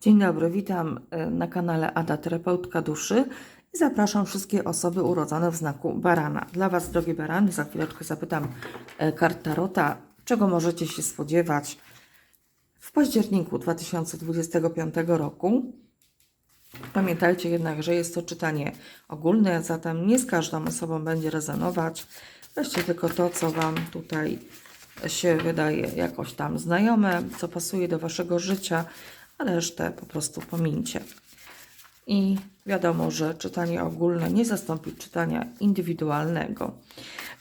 Dzień dobry, witam e, na kanale Ada Terapeutka Duszy i zapraszam wszystkie osoby urodzone w znaku barana. Dla Was, drogie barany, za chwileczkę zapytam e, kart Tarota, czego możecie się spodziewać w październiku 2025 roku. Pamiętajcie jednak, że jest to czytanie ogólne, zatem nie z każdą osobą będzie rezonować. Weźcie tylko to, co Wam tutaj się wydaje jakoś tam znajome, co pasuje do Waszego życia, a resztę po prostu pomińcie. I wiadomo, że czytanie ogólne nie zastąpi czytania indywidualnego.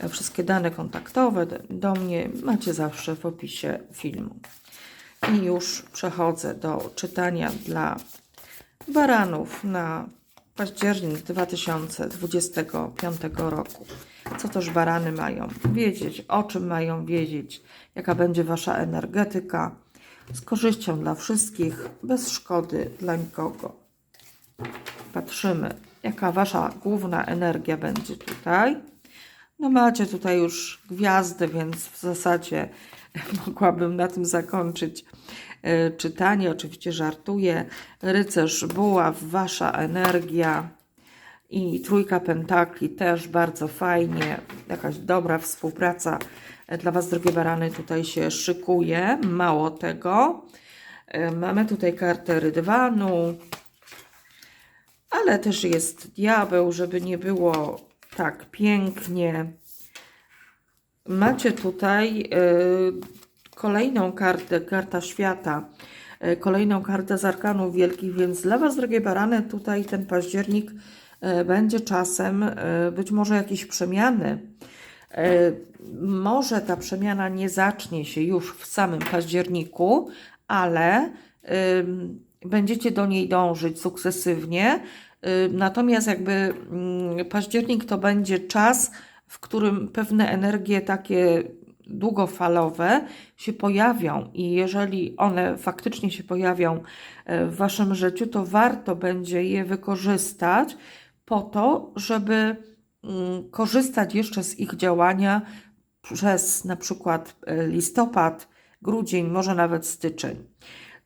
Wszystkie dane kontaktowe do mnie macie zawsze w opisie filmu. I już przechodzę do czytania dla baranów na październik 2025 roku. Co też barany mają wiedzieć, o czym mają wiedzieć, jaka będzie wasza energetyka, z korzyścią dla wszystkich, bez szkody dla nikogo. Patrzymy, jaka wasza główna energia będzie tutaj. No macie tutaj już gwiazdy, więc w zasadzie mogłabym na tym zakończyć e, czytanie. Oczywiście żartuję. Rycerz buław, wasza energia i trójka pentakli też bardzo fajnie. Jakaś dobra współpraca e, dla was, drogie barany, tutaj się szykuje. Mało tego. e, Mamy tutaj kartę rydwanu, ale też jest diabeł, żeby nie było tak pięknie. Macie tutaj y, kolejną kartę, karta świata, kolejną kartę z arkanów wielkich, więc dla Was, drogie barany, tutaj ten październik będzie czasem y, być może jakiejś przemiany. Y, może ta przemiana nie zacznie się już w samym październiku, ale będziecie do niej dążyć sukcesywnie. Natomiast jakby mm, październik to będzie czas, w którym pewne energie takie długofalowe się pojawią i jeżeli one faktycznie się pojawią e, w waszym życiu, to warto będzie je wykorzystać po to, żeby mm, korzystać jeszcze z ich działania przez na przykład e, listopad, grudzień, może nawet styczeń.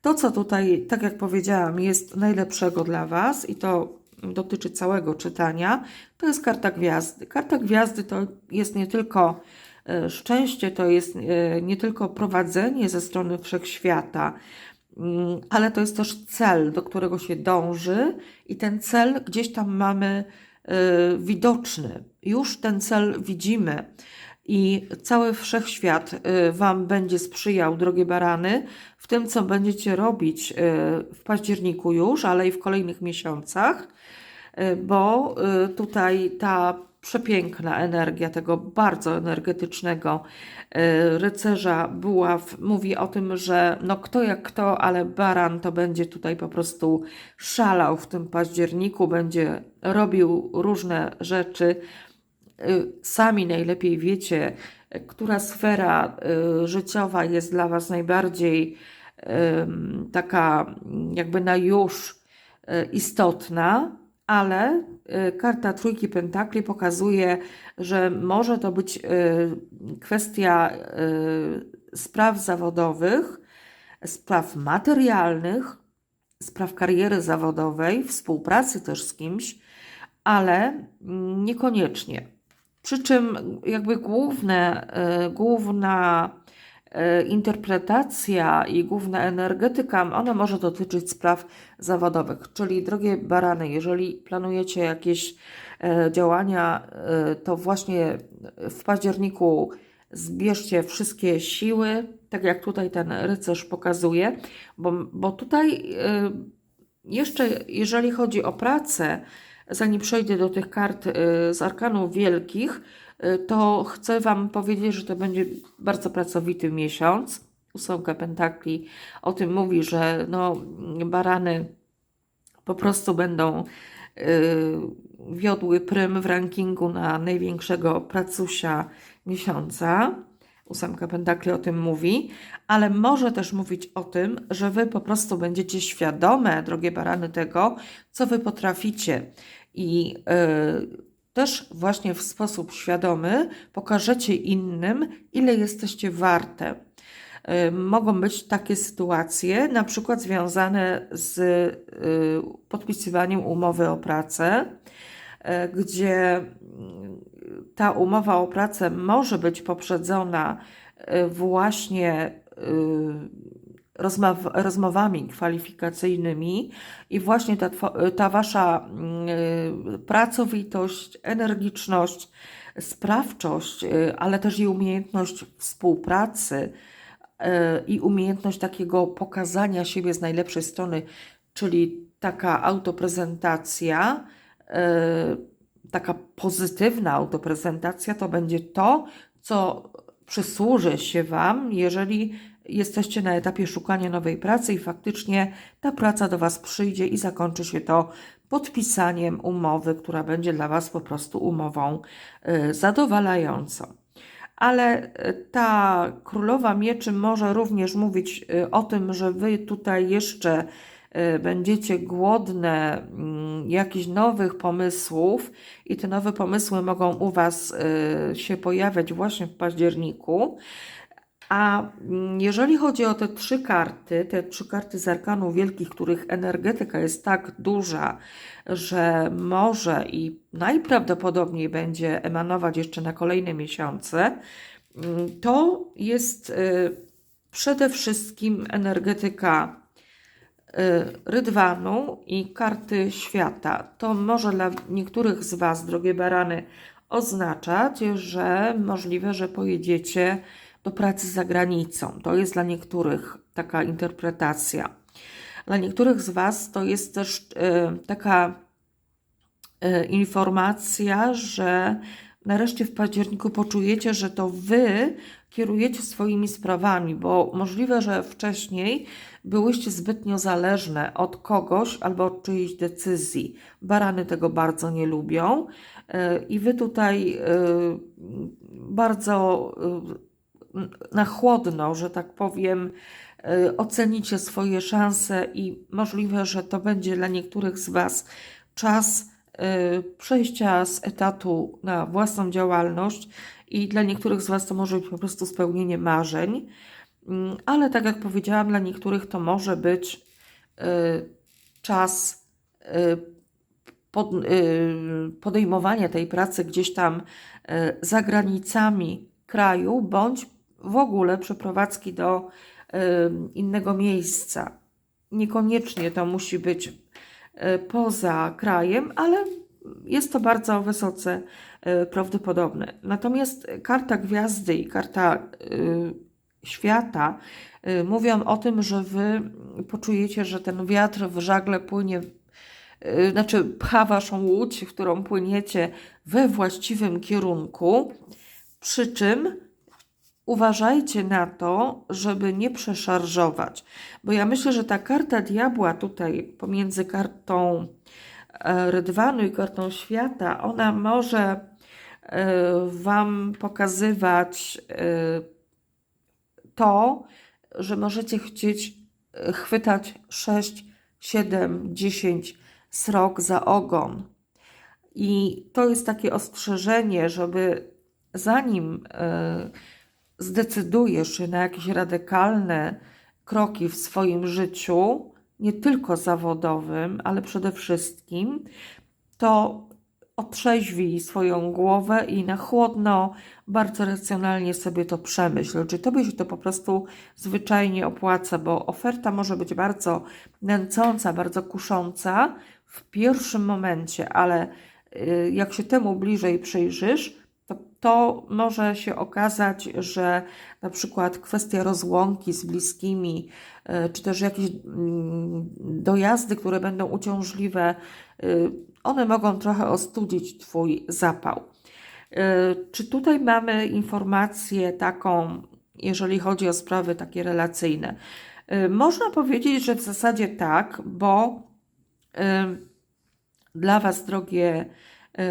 To, co tutaj, tak jak powiedziałam, jest najlepszego dla Was i to dotyczy całego czytania, to jest karta gwiazdy. Karta gwiazdy to jest nie tylko e, szczęście, to jest e, nie tylko prowadzenie ze strony wszechświata, ale to jest też cel, do którego się dąży i ten cel gdzieś tam mamy e, widoczny. Już ten cel widzimy i cały wszechświat y, Wam będzie sprzyjał, drogie barany, w tym, co będziecie robić y, w październiku już, ale i w kolejnych miesiącach, y, bo y, tutaj ta przepiękna energia tego bardzo energetycznego y, rycerza buław. Mówi o tym, że no kto jak kto, ale baran to będzie tutaj po prostu szalał w tym październiku, będzie robił różne rzeczy, y, sami najlepiej wiecie, która sfera y, życiowa jest dla Was najbardziej taka jakby na już istotna, ale y, karta Trójki Pentakli pokazuje, że może to być y, kwestia y, spraw zawodowych, spraw materialnych, spraw kariery zawodowej, współpracy też z kimś, ale mm, niekoniecznie. Przy czym jakby główne, główna interpretacja i główna energetyka, ona może dotyczyć spraw zawodowych. Czyli drogie barany, jeżeli planujecie jakieś e, działania, e, to właśnie w październiku zbierzcie wszystkie siły, tak jak tutaj ten rycerz pokazuje, bo, bo tutaj e, jeszcze jeżeli chodzi o pracę, zanim przejdę do tych kart y, z arkanów wielkich, y, to chcę Wam powiedzieć, że to będzie bardzo pracowity miesiąc. Ósemka Pentakli o tym mówi, że no, barany po prostu będą y, wiodły prym w rankingu na największego pracusia miesiąca. Ósemka Pentakli o tym mówi, ale może też mówić o tym, że Wy po prostu będziecie świadome, drogie barany, tego, co Wy potraficie. I y, też właśnie w sposób świadomy pokażecie innym, ile jesteście warte. Y, Mogą być takie sytuacje, na przykład związane z y, podpisywaniem umowy o pracę, gdzie mm, ta umowa o pracę może być poprzedzona właśnie rozmowami kwalifikacyjnymi i właśnie ta, ta wasza y, pracowitość, energiczność, sprawczość, y, ale też i umiejętność współpracy y, i umiejętność takiego pokazania siebie z najlepszej strony, czyli taka autoprezentacja, taka pozytywna autoprezentacja, to będzie to, co przysłuży się Wam, jeżeli jesteście na etapie szukania nowej pracy i faktycznie ta praca do Was przyjdzie i zakończy się to podpisaniem umowy, która będzie dla Was po prostu umową y, zadowalającą. Ale y, ta królowa mieczy może również mówić y, o tym, że Wy tutaj jeszcze będziecie głodne mm, jakichś nowych pomysłów i te nowe pomysły mogą u Was się pojawiać właśnie w październiku. A mm, jeżeli chodzi o te trzy karty, te trzy karty z arkanów wielkich, których energetyka jest tak duża, że może i najprawdopodobniej będzie emanować jeszcze na kolejne miesiące, mm, to jest y, przede wszystkim energetyka y, rydwanu i karty świata. To może dla niektórych z Was, drogie barany, oznaczać, że możliwe, że pojedziecie do pracy za granicą. To jest dla niektórych taka interpretacja. Dla niektórych z Was to jest też y, taka y, informacja, że nareszcie w październiku poczujecie, że to Wy kierujecie swoimi sprawami, bo możliwe, że wcześniej byłyście zbytnio zależne od kogoś albo od czyjejś decyzji. Barany tego bardzo nie lubią y, i Wy tutaj bardzo na chłodno, że tak powiem, y, ocenicie swoje szanse i możliwe, że to będzie dla niektórych z Was czas y, przejścia z etatu na własną działalność i dla niektórych z Was to może być po prostu spełnienie marzeń, Mm, ale tak jak powiedziałam, dla niektórych to może być y, czas pod, podejmowania tej pracy gdzieś tam za granicami kraju, bądź w ogóle przeprowadzki do innego miejsca. Niekoniecznie to musi być y, poza krajem, ale jest to bardzo wysoce y, prawdopodobne. Natomiast karta gwiazdy i karta y, świata mówią o tym, że wy poczujecie, że ten wiatr w żagle płynie znaczy pcha waszą łódź, w którą płyniecie we właściwym kierunku, przy czym uważajcie na to, żeby nie przeszarżować, bo ja myślę, że ta karta diabła tutaj pomiędzy kartą e, Rydwanu i kartą świata, ona może e, wam pokazywać e, to, że możecie chcieć chwytać 6, 7, 10 srok za ogon. I to jest takie ostrzeżenie, żeby zanim zdecydujesz się na jakieś radykalne kroki w swoim życiu, nie tylko zawodowym, ale przede wszystkim, to otrzeźwij swoją głowę i na chłodno, bardzo racjonalnie sobie to przemyśl. Czy tobie się to po prostu zwyczajnie opłaca, bo oferta może być bardzo nęcąca, bardzo kusząca w pierwszym momencie, ale y, jak się temu bliżej przyjrzysz, to, może się okazać, że na przykład kwestia rozłąki z bliskimi, y, czy też jakieś mm, dojazdy, które będą uciążliwe, y, one mogą trochę ostudzić Twój zapał. Y, Czy tutaj mamy informację taką, jeżeli chodzi o sprawy takie relacyjne? Można powiedzieć, że w zasadzie tak, bo dla Was, drogie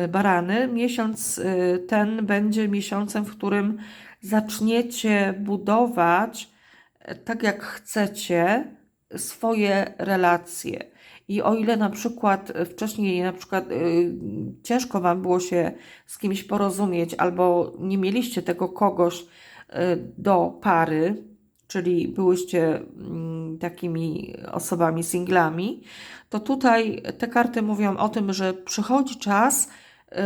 barany, miesiąc y, ten będzie miesiącem, w którym zaczniecie budować e, tak jak chcecie swoje relacje. I o ile na przykład e, wcześniej na przykład ciężko Wam było się z kimś porozumieć, albo nie mieliście tego kogoś do pary, czyli byłyście mm, takimi osobami singlami, to tutaj te karty mówią o tym, że przychodzi czas, y,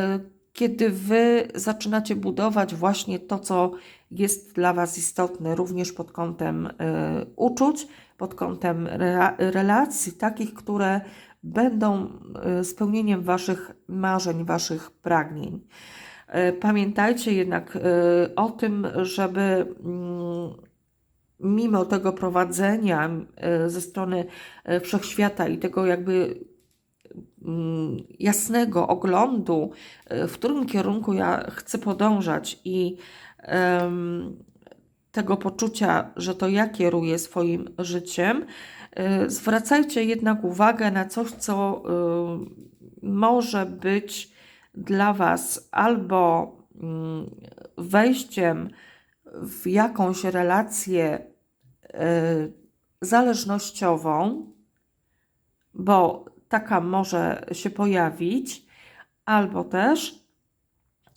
kiedy wy zaczynacie budować właśnie to, co jest dla was istotne, również pod kątem y, uczuć, pod kątem re- relacji, takich, które będą y, spełnieniem waszych marzeń, waszych pragnień. Pamiętajcie jednak o tym, żeby mm, mimo tego prowadzenia y, ze strony y, wszechświata i tego jakby mm, jasnego oglądu, y, w którym kierunku ja chcę podążać i tego poczucia, że to ja kieruję swoim życiem, zwracajcie jednak uwagę na coś, co może być dla Was albo mm, wejściem w jakąś relację y, zależnościową, bo taka może się pojawić, albo też,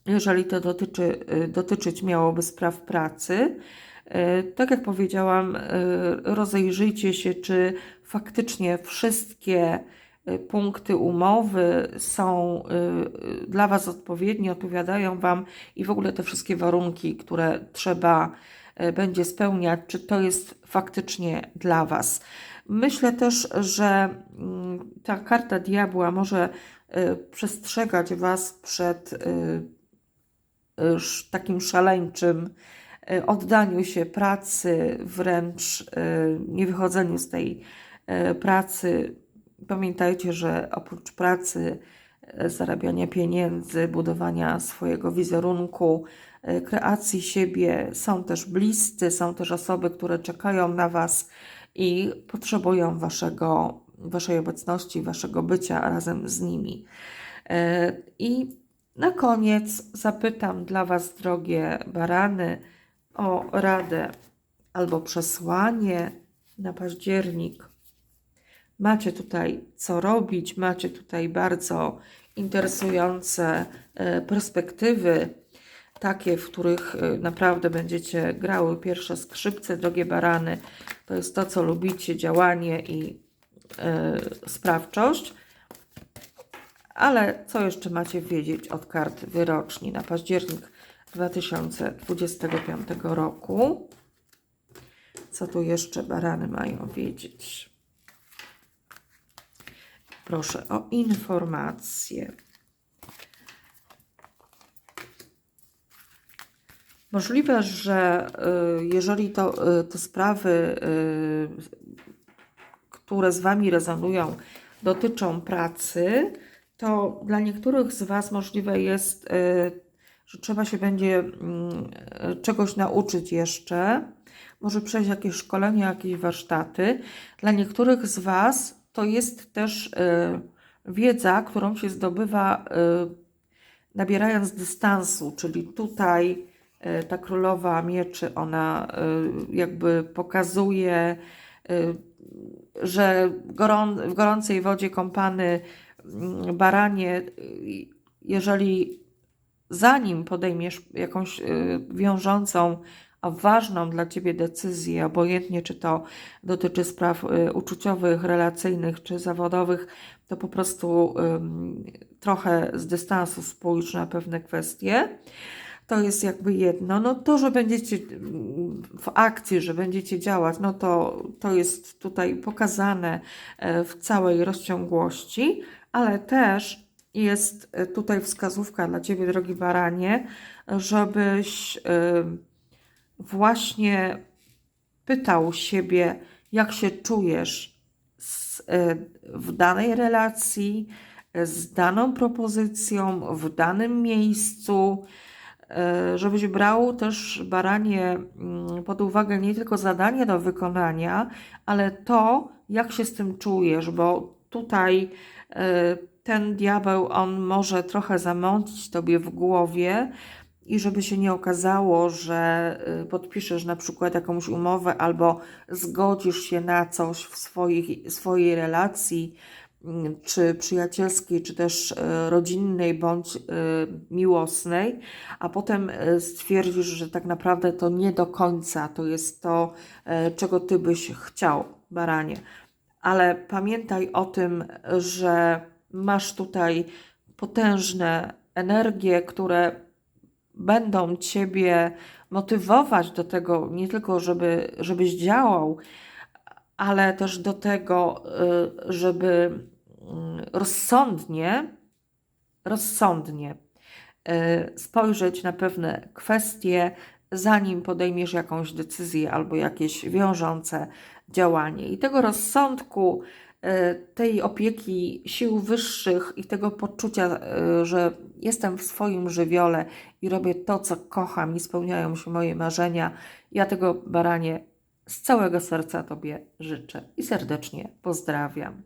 jeżeli to dotyczy, y, dotyczyć miałoby spraw pracy, y, tak jak powiedziałam, rozejrzyjcie się, czy faktycznie wszystkie punkty umowy są y, y, dla Was odpowiednie, odpowiadają Wam i w ogóle te wszystkie warunki, które trzeba y, będzie spełniać, czy to jest faktycznie dla Was. Myślę też, że mm, ta karta diabła może y, przestrzegać Was przed y, y, takim szaleńczym y, oddaniu się pracy, wręcz y, nie wychodzeniu z tej y, pracy. Pamiętajcie, że oprócz pracy, y, zarabiania pieniędzy, budowania swojego wizerunku, y, kreacji siebie, są też bliscy, są też osoby, które czekają na Was i potrzebują waszego, Waszej obecności, Waszego bycia razem z nimi. E, I na koniec zapytam dla Was, drogie barany, o radę albo przesłanie na październik. Macie tutaj co robić, macie tutaj bardzo interesujące e, perspektywy, takie, w których e, naprawdę będziecie grały pierwsze skrzypce, drogie barany. To jest to, co lubicie, działanie i e, sprawczość. Ale co jeszcze macie wiedzieć od kart wyroczni na październik 2025 roku? Co tu jeszcze barany mają wiedzieć? Proszę o informacje. Możliwe, że y, jeżeli to, y, te sprawy, y, które z Wami rezonują, dotyczą pracy, to dla niektórych z Was możliwe jest, że trzeba się będzie mm, czegoś nauczyć jeszcze, może przejść jakieś szkolenie, jakieś warsztaty. Dla niektórych z Was to jest też y, wiedza, którą się zdobywa y, nabierając dystansu, czyli tutaj y, ta królowa mieczy, ona jakby pokazuje, że w gorącej wodzie kąpany mm, baranie, jeżeli zanim podejmiesz jakąś wiążącą, a ważną dla ciebie decyzję, obojętnie czy to dotyczy spraw y, uczuciowych, relacyjnych czy zawodowych, to po prostu ym, trochę z dystansu spójrz na pewne kwestie. To jest jakby jedno. No to, że będziecie w akcji, że będziecie działać, no to, to jest tutaj pokazane e, w całej rozciągłości, ale też jest e, tutaj wskazówka dla Ciebie, drogi baranie, żebyś właśnie pytał siebie, jak się czujesz z, e, w danej relacji, e, z daną propozycją, w danym miejscu, e, żebyś brał też baranie mm, pod uwagę nie tylko zadanie do wykonania, ale to, jak się z tym czujesz, bo tutaj ten diabeł, on może trochę zamącić tobie w głowie, i żeby się nie okazało, że y, podpiszesz na przykład jakąś umowę albo zgodzisz się na coś w swoich, swojej relacji, mm, czy przyjacielskiej, czy też e, rodzinnej, bądź e, miłosnej, a potem stwierdzisz, że tak naprawdę to nie do końca to jest to, czego ty byś chciał, baranie. Ale pamiętaj o tym, że masz tutaj potężne energie, które będą ciebie motywować do tego, nie tylko żeby, żebyś działał, ale też do tego, y, żeby mm, rozsądnie, rozsądnie y, spojrzeć na pewne kwestie, zanim podejmiesz jakąś decyzję albo jakieś wiążące działanie. I tego rozsądku, tej opieki sił wyższych i tego poczucia, y, że jestem w swoim żywiole i robię to, co kocham i spełniają się moje marzenia, ja tego baranie z całego serca Tobie życzę i serdecznie pozdrawiam.